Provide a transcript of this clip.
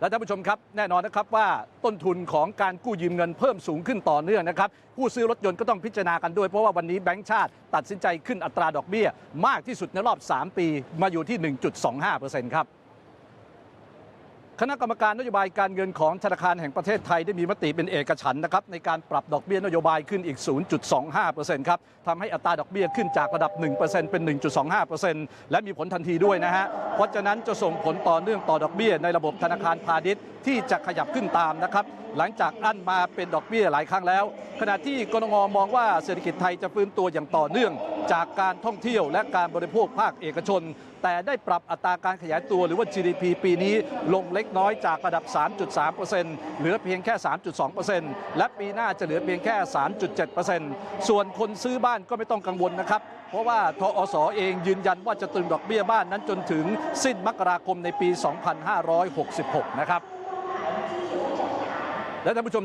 และท่านผู้ชมครับแน่นอนนะครับว่าต้นทุนของการกู้ยืมเงินเพิ่มสูงขึ้นต่อเนื่องนะครับผู้ซื้อรถยนต์ก็ต้องพิจารณากันด้วย เพราะว่าวันนี้แบงก์ชาติตัดสินใจขึ้นอัตราดอกเบี้ย มากที่สุดในรอบ 3 ปีมาอยู่ที่ 1.25%ครับ คณะกรรมการนโยบายการเงินของธนาคารแห่งประเทศไทยได้มีมติเป็นเอกฉันท์นะครับในการปรับดอกเบี้ยนโยบายขึ้นอีก 0.25%ครับทำให้อัตราดอกเบี้ยขึ้นจากระดับ 1%เป็น 1.25%และมีผลทันทีด้วยนะฮะ เพราะฉะนั้นจะส่งผลต่อเนื่องต่อดอกเบี้ยในระบบธนาคารพาณิชย์ที่จะขยับขึ้นตามนะครับหลังจากอั้นมาเป็นดอกเบี้ยหลายครั้งแล้ว ขณะที่กรงมองว่าเศรษฐกิจไทยจะฟื้นตัวอย่างต่อเนื่อง จากการท่องเที่ยวและการบริโภคภาคเอกชน แต่ได้ปรับอัตราการขยายตัวหรือว่า GDP ปีนี้ลงเล็กน้อยจากระดับ 3.3%เหลือเพียงแค่ 3.2%และปีหน้าจะเหลือเพียงแค่ 3.7%ส่วนคนซื้อบ้านก็ไม่ต้องกังวลนะครับ เพราะว่าทอสเองยืนยันว่าจะตึงดอกเบี้ยบ้านนั้นจนถึงสิ้นมกราคมในปี 2566 นะครับ และท่านผู้ชมจะ